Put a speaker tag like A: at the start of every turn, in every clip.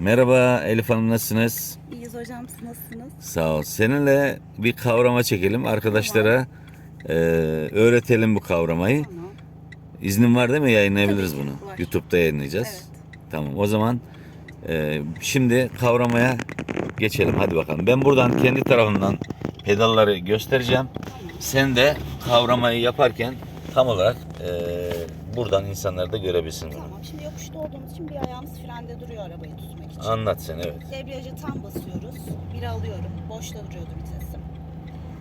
A: Merhaba Elif Hanım nasılsınız?
B: İyiyiz hocam siz nasılsınız?
A: Sağ ol. Seninle bir kavrama çekelim. Arkadaşlara e, öğretelim bu kavramayı.
B: Tamam.
A: İznin var değil mi? Yayınlayabiliriz
B: Tabii ki,
A: bunu.
B: var.
A: YouTube'da yayınlayacağız.
B: Evet.
A: Tamam. O zaman e, şimdi kavramaya geçelim. Hadi bakalım. Ben buradan kendi tarafımdan pedalları göstereceğim. Sen de kavramayı yaparken tam olarak e, buradan insanlar da görebilsin.
B: Tamam şimdi yokuşta olduğumuz için bir ayağımız frende duruyor arabayı tutmak için.
A: Anlat sen evet.
B: Debriyaja tam basıyoruz. Bir alıyorum. Boşta duruyordu vitesim.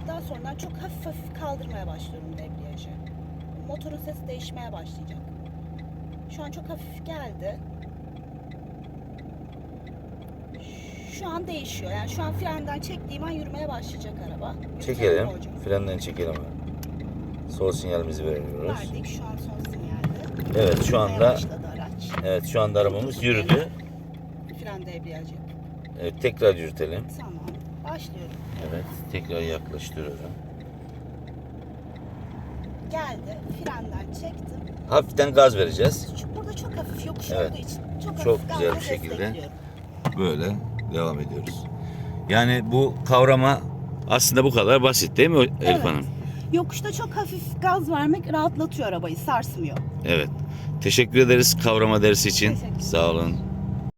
B: Daha sonra çok hafif hafif kaldırmaya başlıyorum debriyajı. Motorun sesi değişmeye başlayacak. Şu an çok hafif geldi. Şu an değişiyor. Yani şu an frenden çektiğim an yürümeye başlayacak araba. Yürütelim
A: Çekelim.
B: hocam?
A: Frenden çekelim. Sol sinyalimizi veriyoruz.
B: Verdik şu an son sinyalde.
A: Evet şu anda evet şu anda arabamız yürüdü.
B: Fren debriyajı.
A: Evet tekrar yürütelim.
B: Tamam. Başlıyorum.
A: Evet tekrar yaklaştırıyorum.
B: Geldi. Frenden çektim.
A: Hafiften gaz vereceğiz.
B: Burada çok hafif yokuş
A: Evet.
B: olduğu için çok,
A: Çok
B: hafif
A: güzel bir şekilde. Böyle devam ediyoruz. Yani bu kavrama aslında bu kadar basit değil mi Elif
B: Evet.
A: Hanım?
B: Yokuşta çok hafif gaz vermek rahatlatıyor arabayı, sarsmıyor.
A: Evet. Teşekkür ederiz kavrama dersi için. Sağ olun.